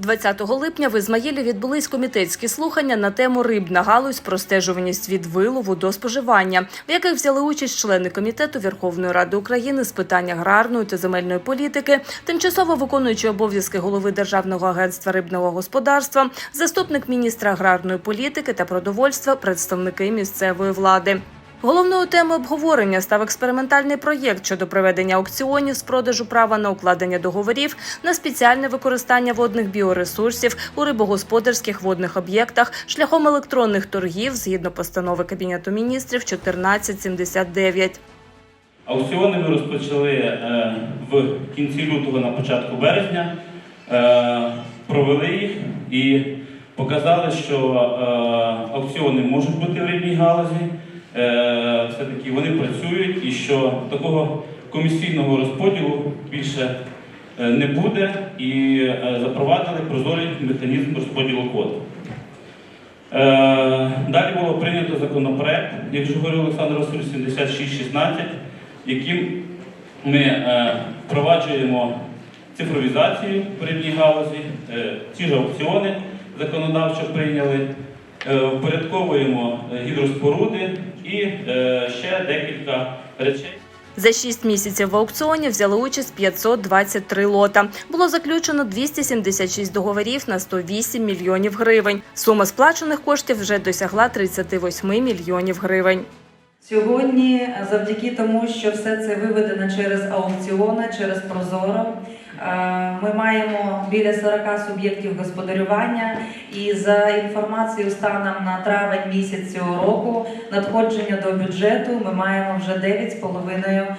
20 липня в Ізмаїлі відбулись комітетські слухання на тему рибна галузь, простежуваність від вилову до споживання, в яких взяли участь члени комітету Верховної Ради України з питань аграрної та земельної політики, тимчасово виконуючи обов'язки голови Державного агентства рибного господарства, заступник міністра аграрної політики та продовольства, представники місцевої влади. Головною темою обговорення став експериментальний проєкт щодо проведення аукціонів з продажу права на укладення договорів на спеціальне використання водних біоресурсів у рибогосподарських водних об'єктах шляхом електронних торгів згідно постанови Кабінету міністрів 1479. Аукціони ми розпочали е, в кінці лютого на початку березня, е, провели їх і показали, що е, аукціони можуть бути в рибній галузі. Е, Все-таки вони працюють і що такого комісійного розподілу більше е, не буде. І е, запровадили прозорий механізм розподілу квот. Далі було прийнято законопроект, як вже говорив Олександр Васильович, 7616, яким ми впроваджуємо цифровізацію в рибній галузі, ці ж аукціони законодавчо прийняли, впорядковуємо гідроспоруди і е, ще декілька речей. За шість місяців в аукціоні взяли участь 523 лота. Було заключено 276 договорів на 108 мільйонів гривень. Сума сплачених коштів вже досягла 38 мільйонів гривень. Сьогодні, завдяки тому, що все це виведено через аукціони, через Прозоро, ми маємо біля 40 суб'єктів господарювання, і за інформацією станом на травень місяць цього року надходження до бюджету ми маємо вже 9,5 е,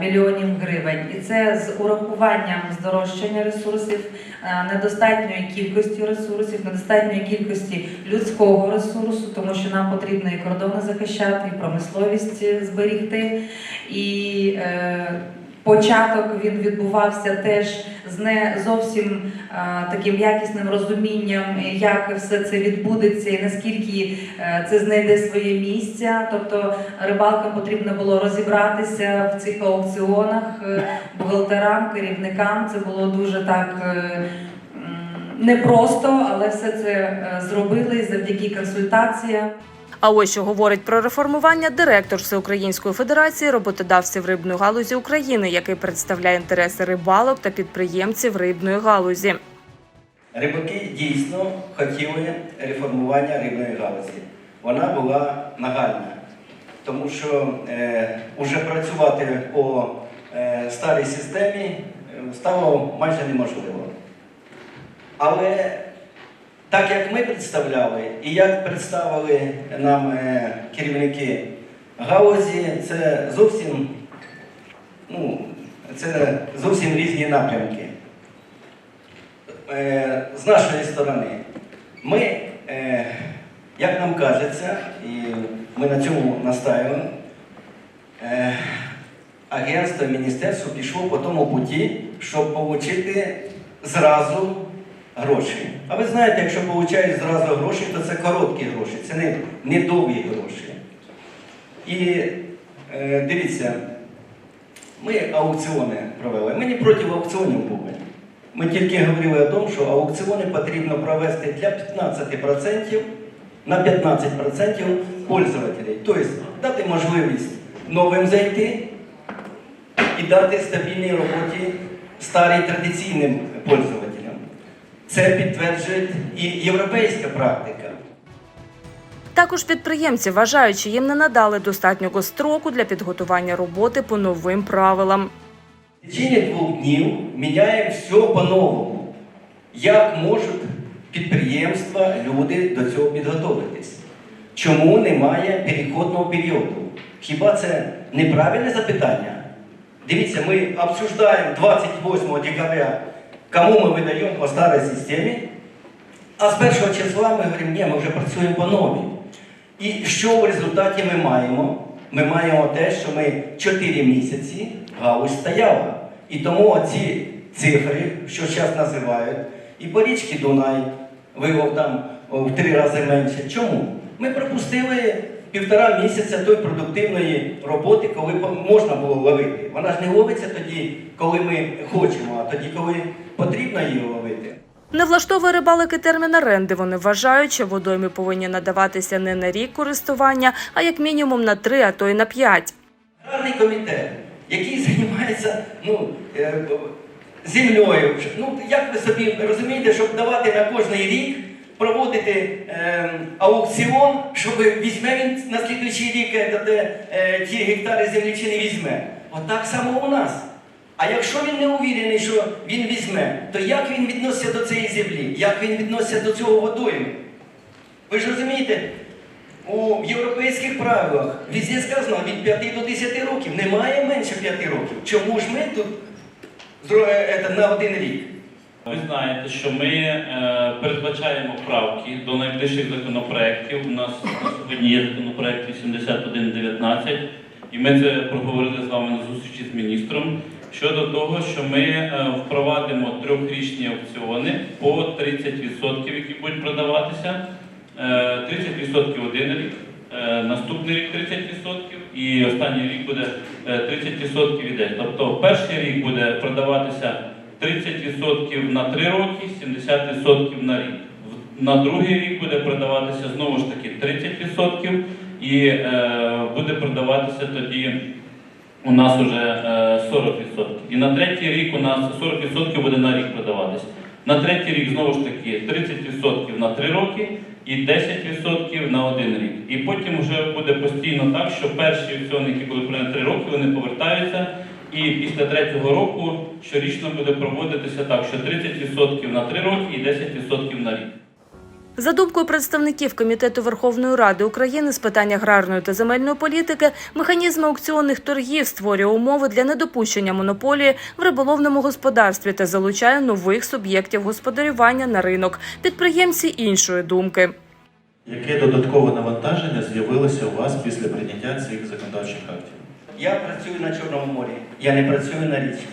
мільйонів гривень. І це з урахуванням здорожчання ресурсів, е, недостатньої кількості ресурсів, недостатньої кількості людського ресурсу, тому що нам потрібно і кордони захищати, і промисловість е, зберігти. І е, початок він відбувався теж з не зовсім е, таким якісним розумінням, як все це відбудеться і наскільки е, це знайде своє місце. Тобто рибалкам потрібно було розібратися в цих аукціонах, е, бухгалтерам, керівникам. Це було дуже так. Непросто, але все це зробили завдяки консультаціям. А ось що говорить про реформування директор Всеукраїнської федерації роботодавців рибної галузі України, який представляє інтереси рибалок та підприємців рибної галузі. Рибаки дійсно хотіли реформування рибної галузі. Вона була нагальна, тому що е, уже працювати по е, старій системі е, стало майже неможливо. Але так як ми представляли і як представили нам е, керівники галузі, це зовсім, ну, це зовсім різні напрямки. Е, з нашої сторони, ми, е, як нам кажеться, і ми на цьому настаємо, агентство, міністерство пішло по тому путі, щоб отримати зразу гроші. А ви знаєте, якщо отримують зразу гроші, то це короткі гроші, це не, не довгі гроші. І е, дивіться, ми аукціони провели. Ми не проти аукціонів були. Ми тільки говорили о тому, що аукціони потрібно провести для 15% на 15% пользователей. Тобто дати можливість новим зайти і дати стабільній роботі старим традиційним пользователям. Це підтверджує і європейська практика. Також підприємці вважають, що їм не надали достатнього строку для підготування роботи по новим правилам. В течение двох днів міняємо все по-новому. Як можуть підприємства, люди до цього підготуватись? Чому немає переходного періоду? Хіба це неправильне запитання? Дивіться, ми обсуждаємо 28 декабря, кому ми видаємо по старій системі, а з 1 числа ми говоримо, ні, ми вже працюємо по новій. І що в результаті ми маємо? Ми маємо те, що ми 4 місяці галузь стояла. І тому оці цифри, що зараз називають, і по річці Дунай вилов там в три рази менше. Чому? Ми пропустили півтора місяця той продуктивної роботи, коли можна було ловити. Вона ж не ловиться тоді, коли ми хочемо, а тоді, коли потрібно її ловити. Не влаштовує рибалики термін оренди. Вони вважають, що водойми повинні надаватися не на рік користування, а як мінімум на три, а то й на п'ять. Аграрний комітет, який займається ну, е, землею. Ну, як ви собі розумієте, щоб давати на кожний рік, проводити е, аукціон, щоб візьме він на слідуючий рік е, де, е, ті гектари землі чи не візьме. Отак само у нас. А якщо він не увірений, що він візьме, то як він відноситься до цієї землі? Як він відноситься до цього водойму? Ви ж розумієте, у європейських правилах везде сказано від 5 до 10 років. Немає менше 5 років. Чому ж ми тут е, це, на один рік? Ви знаєте, що ми е, передбачаємо правки до найближчих законопроєктів. У нас на сьогодні є законопроект 8119, і ми це проговорили з вами на зустрічі з міністром. Щодо того, що ми е, впровадимо трьохрічні аукціони по 30%, які будуть продаватися. Е, 30% один рік, е, наступний рік 30% і останній рік буде е, 30% іде. Тобто перший рік буде продаватися 30% на 3 роки, 70% на рік. На другий рік буде продаватися знову ж таки 30% і е, буде продаватися тоді у нас вже е, 40%. І на третій рік у нас 40% буде на рік продаватися. На третій рік знову ж таки 30% на 3 роки і 10% на один рік. І потім вже буде постійно так, що перші аукціони, які були про 3 роки, вони повертаються. І після третього року щорічно буде проводитися так, що 30% на 3 роки і 10% на рік. За думкою представників Комітету Верховної Ради України з питань аграрної та земельної політики, механізм аукціонних торгів створює умови для недопущення монополії в риболовному господарстві та залучає нових суб'єктів господарювання на ринок. Підприємці іншої думки. Яке додаткове навантаження з'явилося у вас після прийняття цих законодавчих актів? Я працюю на Чорному морі, я не працюю на річці.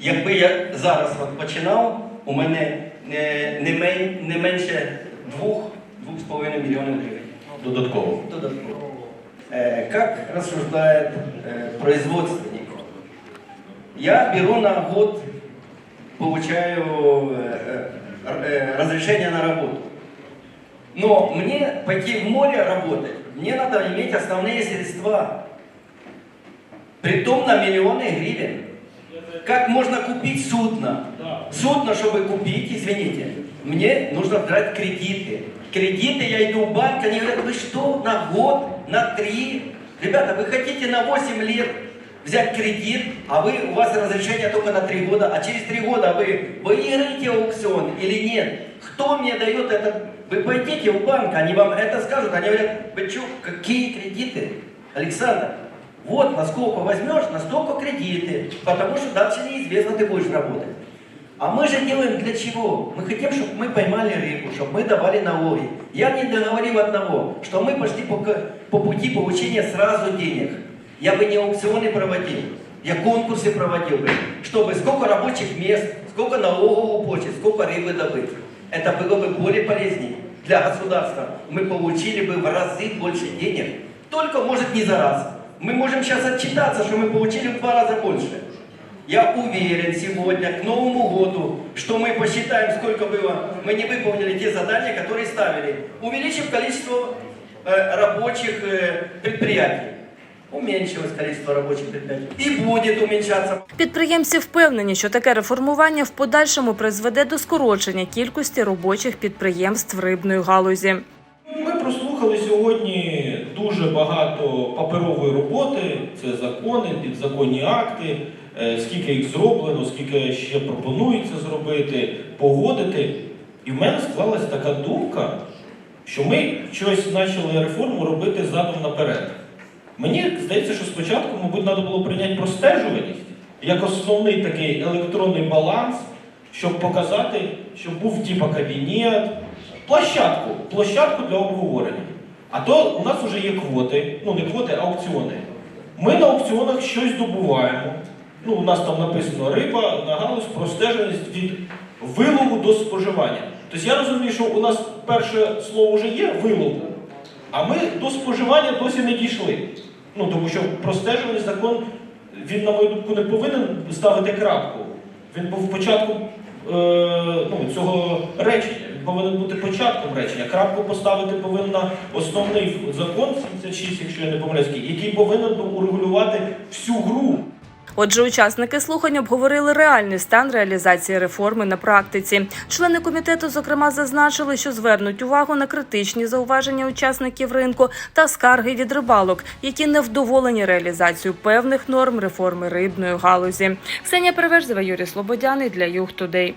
Якби я зараз от починав, у мене не, не, мен, не менше 2-2,5 мільйонів гривень. Додатково. Додатково. Э, Как рассуждает э, производственник? Я беру на год, получаю э, э, разрешение на работу. Но мне пойти в море работать, мне надо иметь основные средства. Притом на миллионы гривен. Как можно купить судно? Судно, чтобы купить, извините, мне нужно брать кредиты. Кредиты, я иду в банк, они говорят, вы что, на год, на три? Ребята, вы хотите на 8 лет взять кредит, а вы, у вас разрешение только на 3 года, а через 3 года вы выиграете аукцион или нет? Кто мне дает это? Вы пойдите в банк, они вам это скажут, они говорят, вы что, какие кредиты? Александр, вот насколько возьмешь, настолько кредиты, потому что дальше неизвестно, ты будешь работать. А мы же делаем для чего? Мы хотим, чтобы мы поймали рыбу, чтобы мы давали налоги. Я не договорил одного, что мы пошли по, по пути получения сразу денег. Я бы не аукционы проводил, я конкурсы проводил бы, чтобы сколько рабочих мест, сколько налогов уплатить, сколько рыбы добыть. Это было бы более полезнее для государства. Мы получили бы в разы больше денег. Только, может, не за раз. Мы можем сейчас отчитаться, что мы получили в два раза больше. Я уверен сегодня, к Новому году, что мы посчитаем, сколько было, мы не выполнили те задания, которые ставили. Увеличив количество э, рабочих э, предприятий. Уменьшилось количество рабочих предприятий. И будет уменьшаться. Підприємці впевнені, що таке реформування в подальшому призведе до скорочення кількості робочих підприємств рибної галузі. Ми прослухали сьогодні дуже багато паперової роботи, це закони, підзаконні акти, е, скільки їх зроблено, скільки ще пропонується зробити, погодити. І в мене склалася така думка, що ми щось почали реформу робити задом наперед. Мені здається, що спочатку, мабуть, треба було прийняти простежуваність як основний такий електронний баланс, щоб показати, щоб був типа кабінет, площадку, площадку для обговорення. А то у нас вже є квоти, ну не квоти, а аукціони. Ми на аукціонах щось добуваємо. Ну, у нас там написано риба на галузь простеженість від вилову до споживання. Тобто я розумію, що у нас перше слово вже є вилов, а ми до споживання досі не дійшли. Ну, тому що простежуваний закон, він, на мою думку, не повинен ставити крапку. Він був спочатку ну, цього речення. Повинен бути початком речення. Крапку поставити повинна основний закон 76, якщо я не помиляюсь, який повинен урегулювати всю гру. Отже, учасники слухань обговорили реальний стан реалізації реформи на практиці. Члени комітету, зокрема, зазначили, що звернуть увагу на критичні зауваження учасників ринку та скарги від рибалок, які не вдоволені реалізацією певних норм реформи рибної галузі. Ксенія Переверзева, Юрій Слободяний для Юг Тудей.